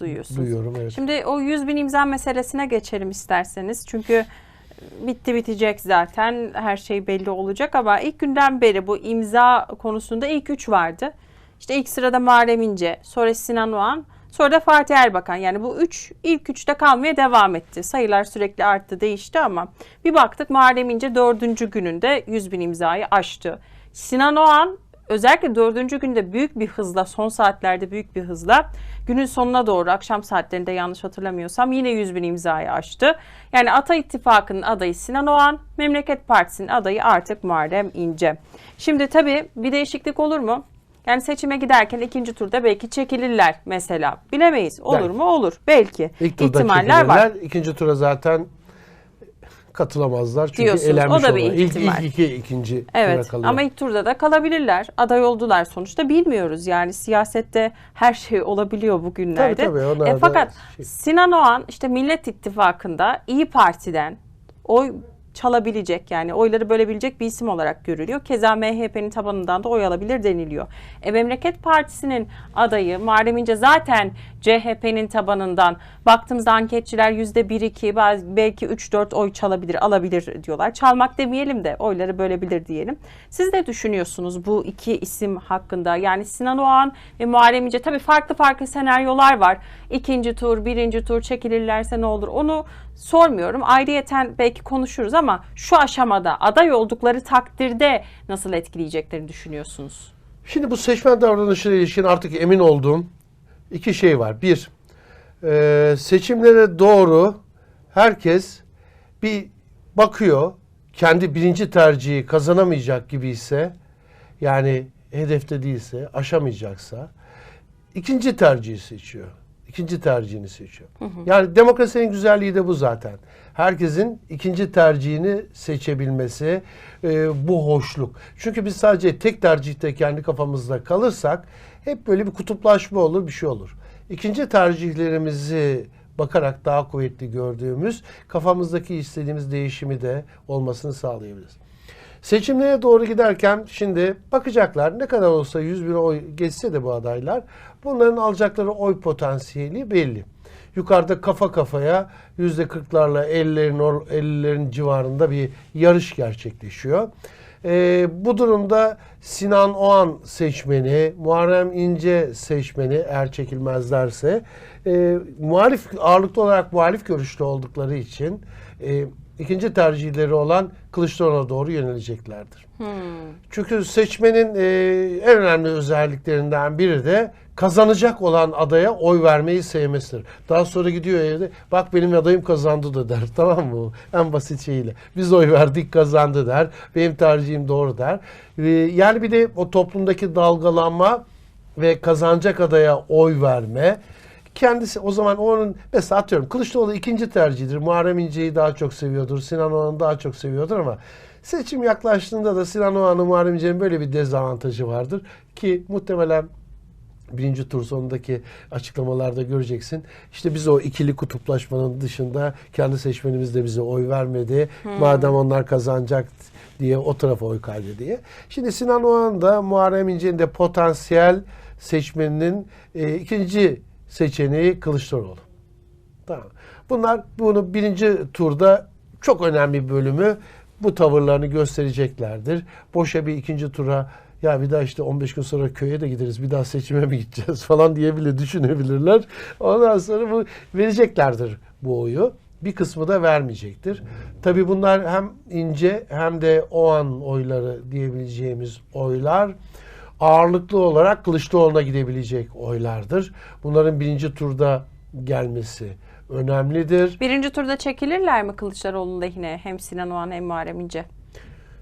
duyuyorsunuz. Duyuyorum evet. Şimdi o 100 bin imza meselesine geçelim isterseniz. Çünkü bitti bitecek zaten her şey belli olacak ama ilk günden beri bu imza konusunda ilk üç vardı. İşte ilk sırada Muharrem İnce, sonra Sinan Oğan, sonra da Fatih Erbakan. Yani bu üç ilk üçte kalmaya devam etti. Sayılar sürekli arttı değişti ama bir baktık Muharrem İnce dördüncü gününde 100 bin imzayı aştı. Sinan Oğan özellikle dördüncü günde büyük bir hızla son saatlerde büyük bir hızla günün sonuna doğru akşam saatlerinde yanlış hatırlamıyorsam yine 100 bin imzayı aştı. Yani Ata İttifakı'nın adayı Sinan Oğan, Memleket Partisi'nin adayı artık Muharrem İnce. Şimdi tabii bir değişiklik olur mu? Yani seçime giderken ikinci turda belki çekilirler mesela. Bilemeyiz. Olur Belki. mu? Olur. Belki. İlk turda İhtimaller var. İkinci tura zaten katılamazlar. Çünkü Diyorsunuz. elenmiş O da bir olan. İlk, ihtimal. ilk iki ikinci Evet tura kalıyor. ama ilk turda da kalabilirler. Aday oldular sonuçta bilmiyoruz. Yani siyasette her şey olabiliyor bugünlerde. Tabii, tabii, E, fakat şey- Sinan Oğan işte Millet İttifakı'nda İyi Parti'den oy çalabilecek yani oyları bölebilecek bir isim olarak görülüyor. Keza MHP'nin tabanından da oy alabilir deniliyor. E, Memleket Partisi'nin adayı Muharrem İnce zaten CHP'nin tabanından baktığımızda anketçiler %1-2 bazı- belki 3-4 oy çalabilir alabilir diyorlar. Çalmak demeyelim de oyları bölebilir diyelim. Siz ne düşünüyorsunuz bu iki isim hakkında? Yani Sinan Oğan ve Muharrem İnce tabii farklı farklı senaryolar var. İkinci tur, birinci tur çekilirlerse ne olur onu sormuyorum. Ayrıyeten belki konuşuruz ama şu aşamada aday oldukları takdirde nasıl etkileyeceklerini düşünüyorsunuz? Şimdi bu seçmen davranışına ilişkin artık emin olduğum iki şey var. Bir, e, seçimlere doğru herkes bir bakıyor. Kendi birinci tercihi kazanamayacak gibi ise yani hedefte değilse, aşamayacaksa ikinci tercihi seçiyor. İkinci tercihini seçiyor. Yani demokrasinin güzelliği de bu zaten. Herkesin ikinci tercihini seçebilmesi, e, bu hoşluk. Çünkü biz sadece tek tercihte kendi kafamızda kalırsak hep böyle bir kutuplaşma olur, bir şey olur. İkinci tercihlerimizi bakarak daha kuvvetli gördüğümüz kafamızdaki istediğimiz değişimi de olmasını sağlayabiliriz. Seçimlere doğru giderken şimdi bakacaklar ne kadar olsa 100 bin oy geçse de bu adaylar bunların alacakları oy potansiyeli belli. Yukarıda kafa kafaya yüzde kırklarla 50'lerin, or- 50'lerin civarında bir yarış gerçekleşiyor. Ee, bu durumda Sinan Oğan seçmeni, Muharrem İnce seçmeni eğer çekilmezlerse e, muhalif ağırlıklı olarak muhalif görüşlü oldukları için e, ikinci tercihleri olan Kılıçdaroğlu'na doğru yöneleceklerdir. Çünkü seçmenin e, en önemli özelliklerinden biri de kazanacak olan adaya oy vermeyi sevmesidir. Daha sonra gidiyor evde bak benim adayım kazandı da der tamam mı? En basit şeyiyle. Biz oy verdik kazandı der. Benim tercihim doğru der. E, yani bir de o toplumdaki dalgalanma ve kazanacak adaya oy verme kendisi o zaman onun mesela atıyorum Kılıçdaroğlu ikinci tercihidir. Muharrem İnce'yi daha çok seviyordur. Sinan Oğan'ı daha çok seviyordur ama seçim yaklaştığında da Sinan Oğan'ın Muharrem İnce'nin böyle bir dezavantajı vardır ki muhtemelen birinci tur sonundaki açıklamalarda göreceksin. İşte biz o ikili kutuplaşmanın dışında kendi seçmenimiz de bize oy vermedi. Madem onlar kazanacak diye o tarafa oy kaydı diye. Şimdi Sinan Oğan da Muharrem İnce'nin de potansiyel seçmeninin e, ikinci seçeneği Kılıçdaroğlu. Tamam. Bunlar bunu birinci turda çok önemli bir bölümü bu tavırlarını göstereceklerdir. Boşa bir ikinci tura ya bir daha işte 15 gün sonra köye de gideriz bir daha seçime mi gideceğiz falan diye bile düşünebilirler. Ondan sonra bu vereceklerdir bu oyu. Bir kısmı da vermeyecektir. Tabii bunlar hem ince hem de o an oyları diyebileceğimiz oylar ağırlıklı olarak Kılıçdaroğlu'na gidebilecek oylardır. Bunların birinci turda gelmesi önemlidir. Birinci turda çekilirler mi Kılıçdaroğlu'nun lehine hem Sinan Oğan hem Muharrem İnce?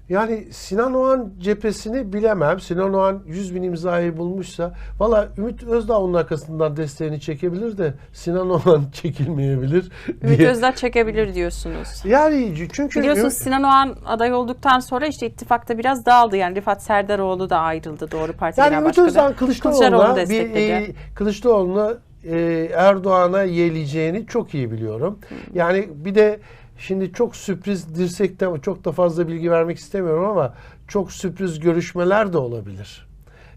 Yani Sinan Oğan cephesini bilemem. Sinan Oğan 100 bin imzayı bulmuşsa valla Ümit Özdağ onun arkasından desteğini çekebilir de Sinan Oğan çekilmeyebilir Ümit diye. Özdağ çekebilir diyorsunuz. Yani çünkü Biliyorsunuz Sinan Oğan aday olduktan sonra işte ittifakta biraz dağıldı. Yani Rifat Serdaroğlu da ayrıldı Doğru Parti Yani Genel Ümit. Özdağ Kılıçdaroğlu'na bir destekledi. e, Kılıçdaroğlu'na e, Erdoğan'a yeğleyeceğini çok iyi biliyorum. Yani bir de şimdi çok sürpriz dirsekte çok da fazla bilgi vermek istemiyorum ama çok sürpriz görüşmeler de olabilir.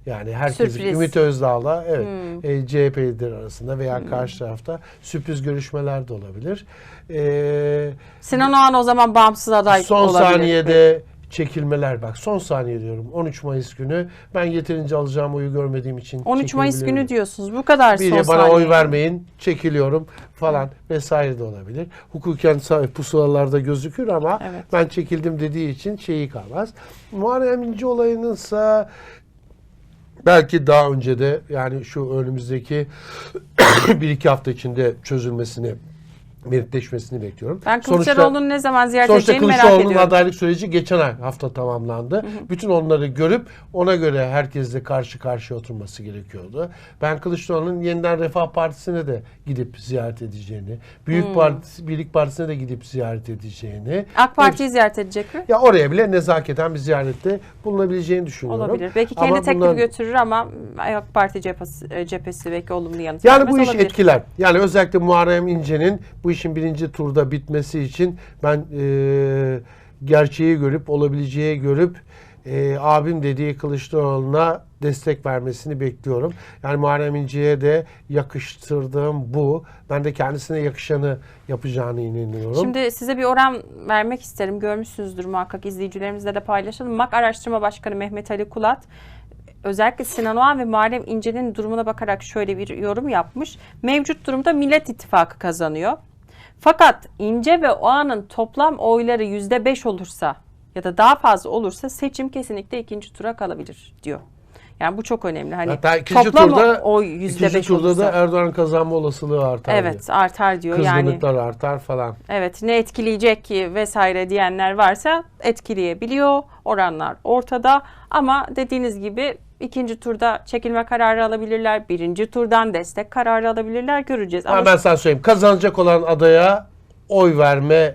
Yani herkesin Sürpriz. Ümit Özdağ'la evet e, CHP'liler arasında veya karşı tarafta sürpriz görüşmeler de olabilir. E, Sinan Oğan o zaman bağımsız aday son olabilir. saniyede çekilmeler bak son saniye diyorum 13 Mayıs günü ben yeterince alacağım oyu görmediğim için 13 Mayıs günü diyorsunuz. Bu kadar son Biri bana saniye. oy vermeyin, çekiliyorum falan vesaire de olabilir. Hukuken pusulalarda gözükür ama Evet. ben çekildim dediği için şeyi kalmaz. Muharrem İnce olayınınsa belki daha önce de yani şu önümüzdeki bir iki hafta içinde çözülmesini, netleşmesini bekliyorum. Ben Sonuçta- Kılıçdaroğlu'nu ne zaman ziyaret Sonuçta edeceğini merak Kılıçdaroğlu'nun ediyorum. adaylık süreci geçen hafta tamamlandı. Bütün onları görüp ona göre herkesle karşı karşıya oturması gerekiyordu. Ben Kılıçdaroğlu'nun yeniden Refah Partisi'ne de gidip ziyaret edeceğini, Büyük Parti, Birlik Partisi'ne de gidip ziyaret edeceğini. AK Parti'yi ziyaret edecek mi? Ya oraya bile nezaketen bir ziyarette bulunabileceğini düşünüyorum. Olabilir. Belki kendi Ama teklif bundan- götürür ama AK Parti cephesi, e, cephesi belki olumlu yanıt Yani bu iş olabilir. etkiler. Yani özellikle Muharrem İnce'nin bu işin birinci turda bitmesi için ben e, gerçeği görüp olabileceği görüp e, abim dediği Kılıçdaroğlu'na destek vermesini bekliyorum. Yani Muharrem İnce'ye de yakıştırdığım bu. Ben de kendisine yakışanı yapacağını inanıyorum. Şimdi size bir oran vermek isterim. Görmüşsünüzdür muhakkak izleyicilerimizle de paylaşalım. MAK Araştırma Başkanı Mehmet Ali Kulat özellikle Sinan Oğan ve Muharrem İnce'nin durumuna bakarak şöyle bir yorum yapmış. Mevcut durumda Millet İttifakı kazanıyor. Fakat İnce ve Oğan'ın toplam oyları %5 olursa ya da daha fazla olursa seçim kesinlikle ikinci tura kalabilir diyor. Yani bu çok önemli. Hani Hatta ikinci toplam turda oy %5 ikinci turda olursa. da Erdoğan kazanma olasılığı artar. diyor. Evet artar diyor. Yani Kızgınlıklar artar falan. Evet ne etkileyecek ki vesaire diyenler varsa etkileyebiliyor. Oranlar ortada ama dediğiniz gibi ikinci turda çekilme kararı alabilirler. Birinci turdan destek kararı alabilirler. Göreceğiz. Ama Ama ben sana söyleyeyim. Kazanacak olan adaya oy verme,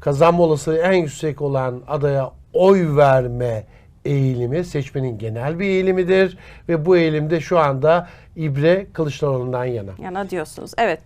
kazanma olasılığı en yüksek olan adaya oy verme eğilimi seçmenin genel bir eğilimidir ve bu eğilimde şu anda İbre Kılıçdaroğlu'ndan yana. yana diyorsunuz. Evet.